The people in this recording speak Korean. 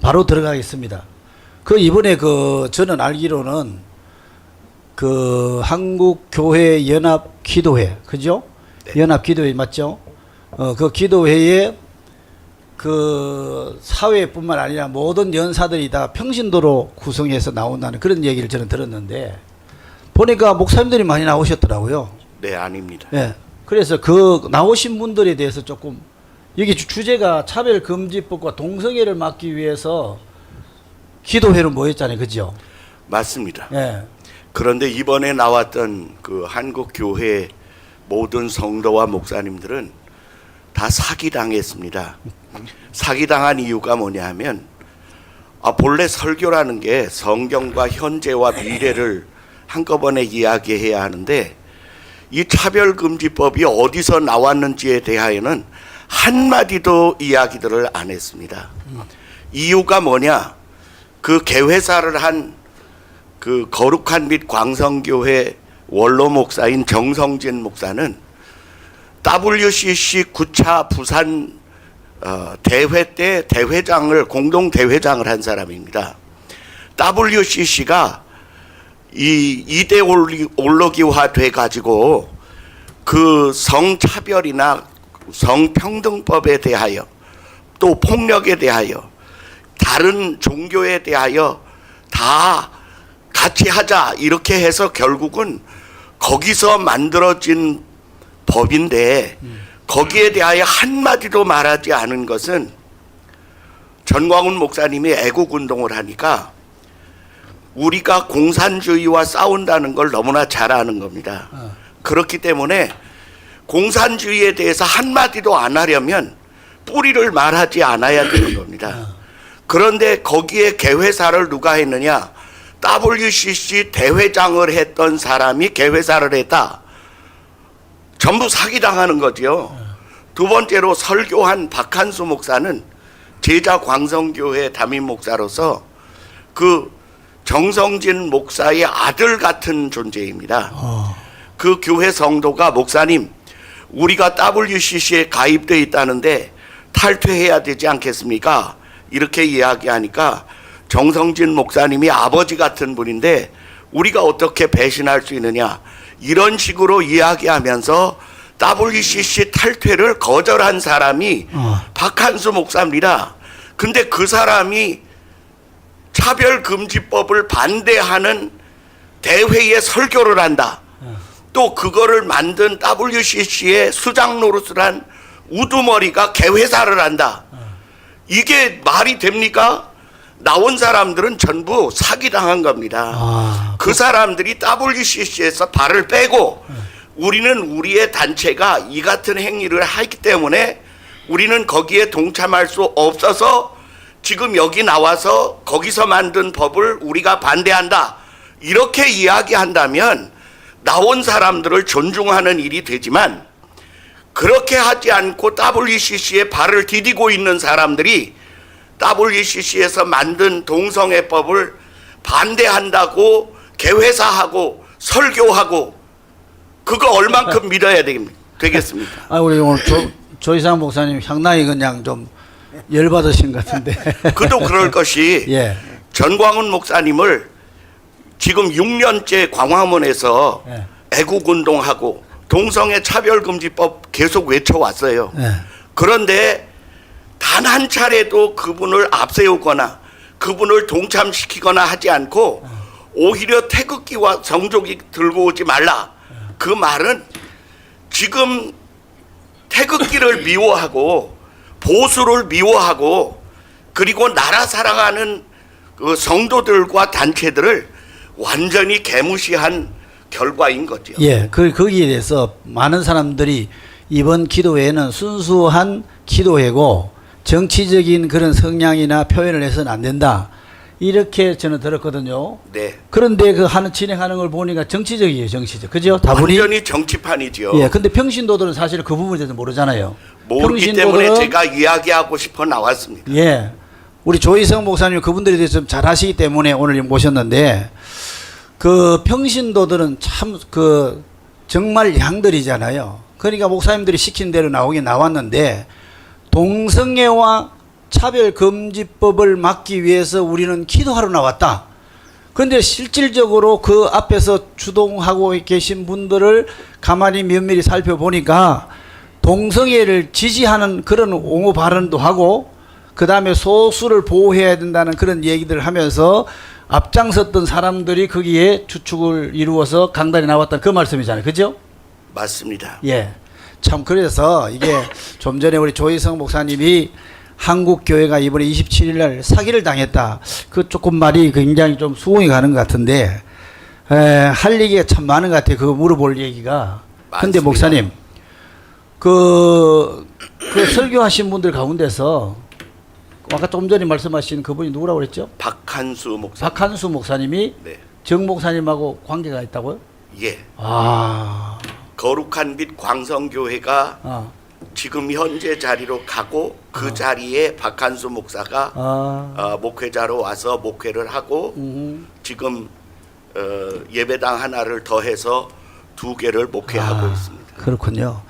바로 들어가겠습니다. 그 이번에 그 저는 알기로는 그 한국 교회 연합 기도회 그죠? 네. 연합 기도회 맞죠? 어 그 기도회에 그 사회뿐만 아니라 모든 연사들이 다 평신도로 구성해서 나온다는 그런 얘기를 저는 들었는데 보니까 목사님들이 많이 나오셨더라고요. 네, 아닙니다. 예. 그래서 그 나오신 분들에 대해서 조금 여기 주- 주제가 차별금지법과 동성애를 막기 위해서 기도회로 모였잖아요, 그죠? 맞습니다. 예. 그런데 이번에 나왔던 그 한국 교회 모든 성도와 목사님들은 다 사기당했습니다. 사기당한 이유가 뭐냐하면 아 본래 설교라는 게 성경과 현재와 미래를 한꺼번에 이야기해야 하는데 이 차별금지법이 어디서 나왔는지에 대하여는 한마디도 이야기들을 안 했습니다. 이유가 뭐냐? 그 개회사를 한 그 거룩한 및 광성교회 원로 목사인 정성진 목사는 WCC 9차 부산 어, 대회 때 대회장을 공동 대회장을 한 사람입니다. WCC가 이 이데올로기화 돼 가지고 그 성차별이나 성평등법에 대하여 또 폭력에 대하여 다른 종교에 대하여 다 같이 하자 이렇게 해서 결국은 거기서 만들어진 법인데 거기에 대하여 한마디도 말하지 않은 것은 전광훈 목사님이 애국 운동을 하니까 우리가 공산주의와 싸운다는 걸 너무나 잘 아는 겁니다. 어. 그렇기 때문에 공산주의에 대해서 한마디도 안 하려면 뿌리를 말하지 않아야 되는 겁니다. 그런데 거기에 개회사를 누가 했느냐? WCC 대회장을 했던 사람이 개회사를 했다. 전부 사기당하는 거지요. 두 번째로 설교한 박한수 목사는 제자 광성교회 담임 목사로서 그 정성진 목사의 아들 같은 존재입니다. 어. 그 교회 성도가 목사님 우리가 WCC에 가입돼 있다는데 탈퇴해야 되지 않겠습니까? 이렇게 이야기하니까 정성진 목사님이 아버지 같은 분인데 우리가 어떻게 배신할 수 있느냐 이런 식으로 이야기하면서 WCC 탈퇴를 거절한 사람이 어. 박한수 목사입니다. 근데 그 사람이 차별금지법을 반대하는 대회에 설교를 한다. 또 그거를 만든 WCC의 수장 노릇을 한 우두머리가 개회사를 한다. 이게 말이 됩니까? 나온 사람들은 전부 사기당한 겁니다. 아, 그 사람들이 WCC에서 발을 빼고 우리는 우리의 단체가 이 같은 행위를 하기 때문에 우리는 거기에 동참할 수 없어서 지금 여기 나와서 거기서 만든 법을 우리가 반대한다. 이렇게 이야기한다면 나온 사람들을 존중하는 일이 되지만 그렇게 하지 않고 WCC에 발을 디디고 있는 사람들이 WCC에서 만든 동성애법을 반대한다고 개회사하고 설교하고 그거 얼만큼 믿어야 되겠- 되겠습니까? 아 우리 오늘 조, 조이상 목사님 상당히 그냥 좀 열받으신 것 같은데. 그도 그럴 것이 예. 전광훈 목사님을 지금 6년째 광화문에서 예. 애국 운동하고 동성애 차별 금지법 계속 외쳐왔어요. 예. 그런데 단 한 차례도 그분을 앞세우거나 그분을 동참시키거나 하지 않고 오히려 태극기와 정족이 들고 오지 말라. 그 말은 지금 태극기를 미워하고 보수를 미워하고 그리고 나라 사랑하는 그 성도들과 단체들을 완전히 개무시한 결과인 거죠. 예, 그 거기에 대해서 많은 사람들이 이번 기도회는 순수한 기도회고 정치적인 그런 성향이나 표현을 해서는 안 된다. 이렇게 저는 들었거든요. 네. 그런데 그 하는 진행하는 걸 보니까 정치적이에요, 정치적. 그죠? 다분히. 완전히 정치판이죠. 예, 근데 평신도들은 사실 그 부분에 대해서 모르잖아요. 모르기 때문에 제가 이야기하고 싶어 나왔습니다. 예. 우리 조희성 목사님 그분들에 대해서 좀잘 아시기 때문에 오늘 모셨는데 그 평신도들은 참 그 정말 양들이잖아요. 그러니까 목사님들이 시킨 대로 나오긴 나왔는데 동성애와 차별금지법을 막기 위해서 우리는 기도하러 나왔다. 그런데 실질적으로 그 앞에서 주동하고 계신 분들을 가만히 면밀히 살펴보니까 동성애를 지지하는 그런 옹호 발언도 하고 그 다음에 소수를 보호해야 된다는 그런 얘기들을 하면서 앞장섰던 사람들이 거기에 주축을 이루어서 강단에 나왔다 그 말씀이잖아요. 그죠? 맞습니다. 예. 참 그래서 이게 좀 전에 우리 조희성 목사님이 한국 교회가 이번에 27일 날 사기를 당했다. 그 조금 말이 굉장히 좀 수긍이 가는 것 같은데 에, 할 얘기가 참 많은 것 같아요. 그거 물어볼 얘기가. 근데 많습니다. 목사님 그, 그 설교하신 분들 가운데서 아까 좀 전에 말씀하신 그분이 누구라고 그랬죠? 박한수 목사. 박한수 목사님이 네. 정 목사님하고 관계가 있다고요? 예. 아, 거룩한 빛 광성교회가 아, 지금 현재 자리로 가고 그 자리에 박한수 목사가 아, 어, 목회자로 와서 목회를 하고 음. 지금 어, 예배당 하나를 더해서 두 개를 목회하고 아, 있습니다. 그렇군요.